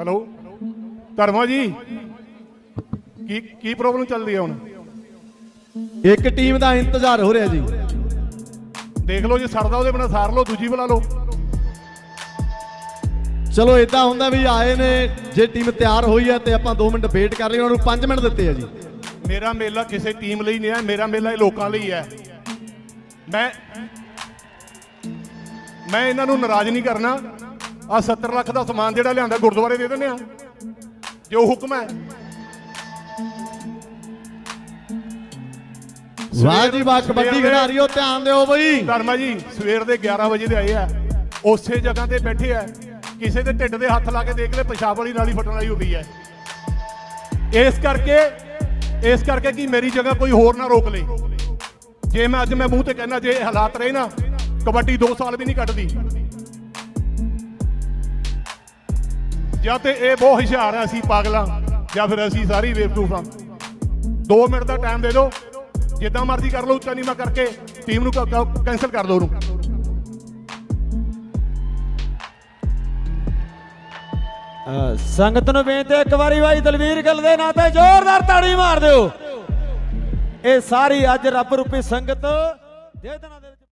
Hello? Dharma ਜੀ। ਕੀ ਕੀ problem ਚੱਲਦੀ ਹੈ ਹੁਣ? ਇੱਕ ਟੀਮ ਦਾ ਇੰਤਜ਼ਾਰ ਹੋ ਰਿਹਾ ਜੀ। ਦੇਖ ਲਓ ਜੇ ਸਰਦਾ ਉਹਦੇ ਬਿਨਾ ਸਾਰ ਲਓ ਦੂਜੀ ਬੁਲਾ ਲਓ। ਚਲੋ ਇਦਾਂ ਹੁੰਦਾ ਵੀ ਆਏ ਨੇ ਜੇ ਟੀਮ ਤਿਆਰ ਹੋਈ ਹੈ ਤੇ ਆਪਾਂ 2 ਮਿੰਟ ਵੇਟ ਕਰ ਲਈ ਉਹਨਾਂ ਨੂੰ 5 ਮਿੰਟ ਦਿੱਤੇ ਆ ਜੀ। ਮੇਰਾ ਮੇਲਾ ਕਿਸੇ ਟੀਮ ਲਈ ਨਹੀਂ ਹੈ ਮੇਰਾ ਮੇਲਾ ਇਹ ਲੋਕਾਂ ਲਈ ਹੈ। ਮੈਂ ਮੈਂ ਇਹਨਾਂ ਨੂੰ ਨਾਰਾਜ਼ ਨਹੀਂ ਕਰਨਾ। ਆ 70 ਲੱਖ ਦਾ ਸਮਾਨ ਜਿਹੜਾ ਲਿਆਂਦਾ ਗੁਰਦੁਆਰੇ ਦੇ ਦਿੰਦੇ ਆ। ਜੋ ਹੁਕਮ ਹੈ। ਵਾਹ ਜੀ ਵਾਹ ਕਬੱਡੀ ਖਿਡਾਰੀਓ ਧਿਆਨ ਦਿਓ ਬਈ। ਧਰਮਾ ਜੀ ਸਵੇਰ ਦੇ 11 ਵਜੇ ਦੇ ਆਏ ਆ। ਉਸੇ ਜਗ੍ਹਾ ਤੇ ਬੈਠੇ ਆ। ਕਿਸੇ ਦੇ ਢਿੱਡ ਦੇ ਹੱਥ ਲਾ ਕੇ ਦੇਖ ਲੈ ਪਿਸ਼ਾਬ ਵਾਲੀ ਨਾਲੀ ਫਟਣ ਵਾਲੀ ਹੁੰਦੀ ਹੈ। ਇਸ ਕਰਕੇ ਇਸ ਕਰਕੇ ਕਿ ਮੇਰੀ ਜਗ੍ਹਾ ਕੋਈ ਹੋਰ ਨਾ ਰੋਕ ਲੇ। ਜੇ ਮੈਂ ਅੱਜ ਮੈਂ ਮੂੰਹ ਤੇ ਕਹਿਣਾ ਜੇ ਹਾਲਾਤ ਰਹੇ ਨਾ ਕਬੱਡੀ 2 ਸਾਲ ਵੀ ਨਹੀਂ ਕੱਟਦੀ। ਜਾਂ ਤੇ ਇਹ ਬਹੁਤ ਹੁਸ਼ਿਆਰ ਆ, ਅਸੀਂ ਪਾਗਲਾਂ, ਜਾਂ ਫਿਰ ਅਸੀਂ ਸਾਰੀ ਬੇਵਕੂਫ ਆ 2 ਮਿੰਟ ਦਾ ਟਾਈਮ ਦੇ ਦਿਓ। ਜਿੱਦਾਂ ਮਰਜ਼ੀ ਕਰ ਲਓ, ਉੱਚਾ ਨੀਵਾਂ ਕਰਕੇ ਟੀਮ ਨੂੰ ਕੈਨਸਲ ਕਰ ਦਿਓ ਉਹਨੂੰ। ਸੰਗਤ ਨੂੰ ਬੇਨਤੀ ਇੱਕ ਵਾਰੀ ਭਾਈ ਦਲਵੀਰ ਗੱਲ ਦੇ ਨਾਂ ਤੇ ਜ਼ੋਰਦਾਰ ਤਾੜੀ ਮਾਰ ਦਿਓ। ਇਹ ਸਾਰੀ ਅੱਜ ਰੱਬ ਰੂਪੀ ਸੰਗਤ ਦੇ ਦਿਨਾਂ ਦੇ